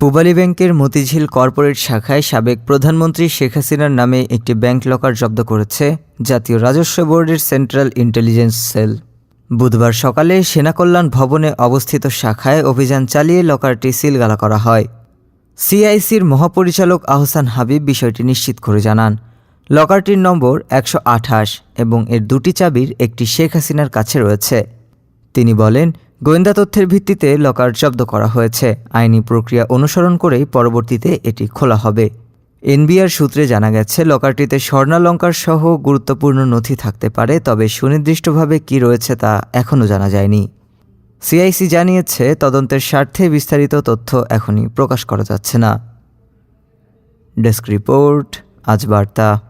পূবালী ব্যাংকের মতিঝিল কর্পোরেট শাখায় সাবেক প্রধানমন্ত্রী শেখ হাসিনার নামে একটি ব্যাংক লকার জব্দ করেছে জাতীয় রাজস্ব বোর্ডের সেন্ট্রাল ইন্টেলিজেন্স সেল। বুধবার সকালে সেনাকল্যাণ ভবনে অবস্থিত শাখায় অভিযান চালিয়ে লকারটি সিলগালা করা হয়। সিআইসির মহাপরিচালক আহসান হাবিব বিষয়টি নিশ্চিত করে জানান। লকারটির নম্বর একশো আঠাশ এবং এর দুটি চাবির একটি শেখ হাসিনার কাছে রয়েছে। তিনি বলেন গোয়েন্দা তথ্যের ভিত্তিতে লকার জব্দ করা হয়েছে। আইনি প্রক্রিয়া অনুসরণ করেই পরবর্তীতে এটি খোলা হবে। এনবিআর সূত্রে জানা গেছে, লকারটিতে স্বর্ণালঙ্কার সহ গুরুত্বপূর্ণ নথি থাকতে পারে, তবে সুনির্দিষ্টভাবে কি রয়েছে তা এখনও জানা যায়নি। সিআইসি জানিয়েছে, তদন্তের স্বার্থে বিস্তারিত তথ্য এখনই প্রকাশ করা যাচ্ছে না। ডেস্ক রিপোর্ট, আজ বার্তা।